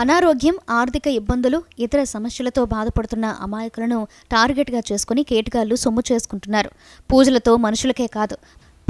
అనారోగ్యం ఆర్థిక ఇబ్బందులు ఇతర సమస్యలతో బాధపడుతున్న అమాయకులను టార్గెట్గా చేసుకుని కేటగాళ్ళు సొమ్ము చేసుకుంటున్నారు. పూజలతో మనుషులకే కాదు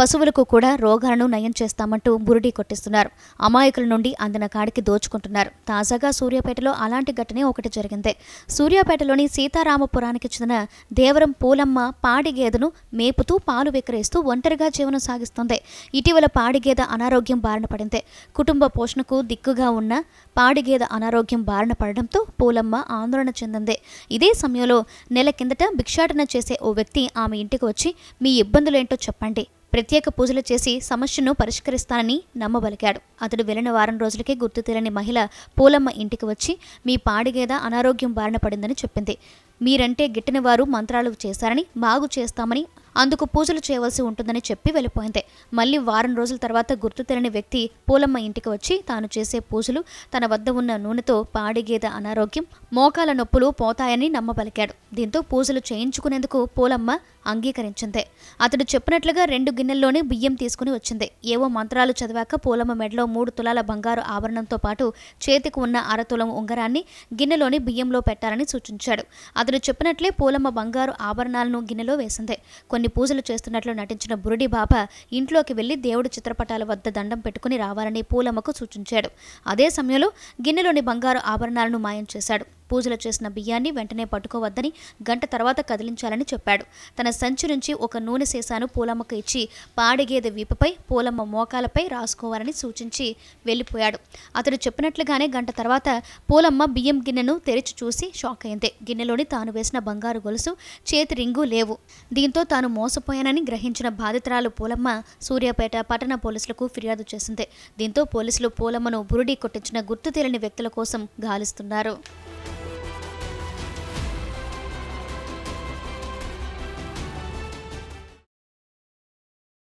పశువులకు కూడా రోగాలను నయం చేస్తామంటూ బురుడీ కొట్టిస్తున్నారు. అమాయకుల నుండి అందిన కాడికి దోచుకుంటున్నారు. తాజాగా సూర్యాపేటలో అలాంటి ఘటనే ఒకటి జరిగింది. సూర్యాపేటలోని సీతారామపురానికి చెందిన దేవరం పూలమ్మ పాడి గేదెను మేపుతూ పాలు విక్రయిస్తూ ఒంటరిగా జీవనం సాగిస్తుంది. ఇటీవల పాడి గేదె అనారోగ్యం బారిన పడింది. కుటుంబ పోషణకు దిక్కుగా ఉన్న పాడి గేదె అనారోగ్యం బారిన పడడంతో పూలమ్మ ఆందోళన చెందింది. ఇదే సమయంలో నెల కిందట భిక్షాటన చేసే ఓ వ్యక్తి ఆమె ఇంటికి వచ్చి మీ ఇబ్బందులేంటో చెప్పండి. ప్రత్యేక పూజలు చేసి సమస్యను పరిష్కరిస్తానని నమ్మబలికాడు. అతడు వెళ్ళిన వారం రోజులకే గుర్తు తెలియని మహిళ పూలమ్మ ఇంటికి వచ్చి మీ పాడిగేద అనారోగ్యం బారిన పడిందని చెప్పింది. మీరంటే గిట్టిన వారు మంత్రాలు చేశారని బాగు చేస్తామని అందుకు పూజలు చేయవలసి ఉంటుందని చెప్పి వెళ్ళిపోయింది. మళ్ళీ వారం రోజుల తర్వాత గుర్తు తెలియని వ్యక్తి పూలమ్మ ఇంటికి వచ్చి తాను చేసే పూజలు తన వద్ద ఉన్న నూనెతో పాడిగేద అనారోగ్యం మోకాల నొప్పులు పోతాయని నమ్మబలికాడు. దీంతో పూజలు చేయించుకునేందుకు పూలమ్మ అంగీకరించింది. అతడు చెప్పినట్లుగా రెండు గిన్నెల్లోనే బియ్యం తీసుకుని వచ్చింది. ఏవో మంత్రాలు చదివాక పూలమ్మ మెడలో మూడు తులాల బంగారు ఆభరణంతో పాటు చేతికి ఉన్న అరతులం ఉంగరాన్ని గిన్నెలోని బియ్యంలో పెట్టాలని సూచించాడు. అతడు చెప్పినట్లే పూలమ్మ బంగారు ఆభరణాలను గిన్నెలో వేసింది. కొన్ని పూజలు చేస్తున్నట్లు నటించిన బురుడి బాబా ఇంట్లోకి వెళ్ళి దేవుడి చిత్రపటాల వద్ద దండం పెట్టుకుని రావాలని పూలమ్మకు సూచించాడు. అదే సమయంలో గిన్నెలోని బంగారు ఆభరణాలను మాయం చేశాడు. పూజలు చేసిన బియ్యాన్ని వెంటనే పట్టుకోవద్దని గంట తర్వాత కదిలించాలని చెప్పాడు. తన సంచి నుంచి ఒక నూనె సీసాను పూలమ్మకు ఇచ్చి పాడిగేదె వీపుపై పూలమ్మ మోకాలపై రాసుకోవాలని సూచించి వెళ్ళిపోయాడు. అతడు చెప్పినట్లుగానే గంట తర్వాత పూలమ్మ బియ్యం గిన్నెను తెరిచి చూసి షాక్ అయింది. గిన్నెలోని తాను వేసిన బంగారు గొలుసు చేతి రింగు లేవు. దీంతో తాను మోసపోయానని గ్రహించిన బాధితురాలు పూలమ్మ సూర్యాపేట పట్టణ పోలీసులకు ఫిర్యాదు చేసింది. దీంతో పోలీసులు పూలమ్మను బురుడి కొట్టించిన గుర్తు తెలియని వ్యక్తుల కోసం గాలిస్తున్నారు.